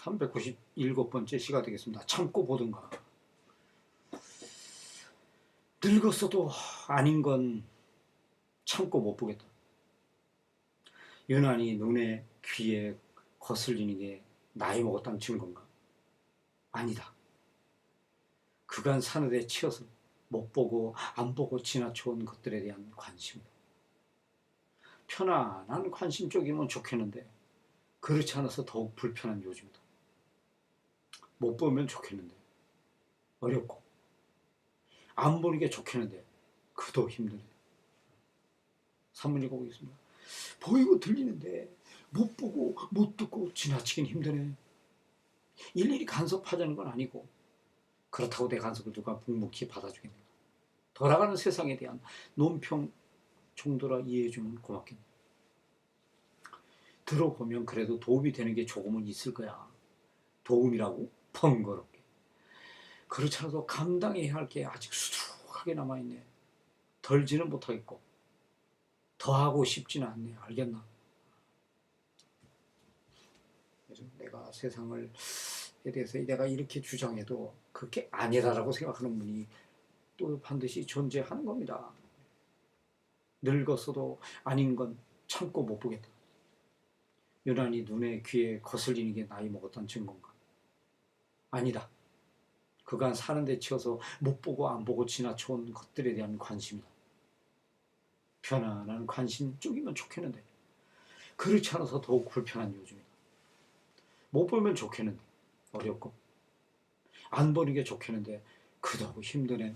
397번째 시가 되겠습니다. 참고 보든가. 늙었어도 아닌 건 참고 못 보겠다. 유난히 눈에 귀에 거슬리는 게 나이 먹었다는 증거인가? 아니다. 그간 사느에 치여서 못 보고 안 보고 지나쳐온 것들에 대한 관심. 편안한 관심 쪽이면 좋겠는데 그렇지 않아서 더욱 불편한 요즘이다. 못 보면 좋겠는데 어렵고 안 보는 게 좋겠는데 그도 힘드네. 산문 읽어보겠습니다. 보이고 들리는데 못 보고 못 듣고 지나치긴 힘드네. 일일이 간섭하자는 건 아니고 그렇다고 내 간섭을 누가 묵묵히 받아주겠는가. 돌아가는 세상에 대한 논평 정도라 이해해주면 고맙겠네. 들어보면 그래도 도움이 되는 게 조금은 있을 거야. 도움이라고? 번거롭게. 그렇지 않아도 감당해야 할 게 아직 수두룩하게 남아있네. 덜지는 못하겠고 더 하고 싶지는 않네. 알겠나? 내가 세상을 에 대해서 내가 이렇게 주장해도 그게 아니다라고 생각하는 분이 또 반드시 존재하는 겁니다. 늙었어도 아닌 건 참고 못 보겠다. 유난히 눈에 귀에 거슬리는 게 나이 먹었다는 증거인가? 아니다. 그간 사는 데 치여서 못 보고 안 보고 지나쳐온 것들에 대한 관심이다. 편안한 관심 쪽이면 좋겠는데 그렇지 않아서 더욱 불편한 요즘이다. 못 보면 좋겠는데 어렵고 안 보는 게 좋겠는데 그도 힘드네.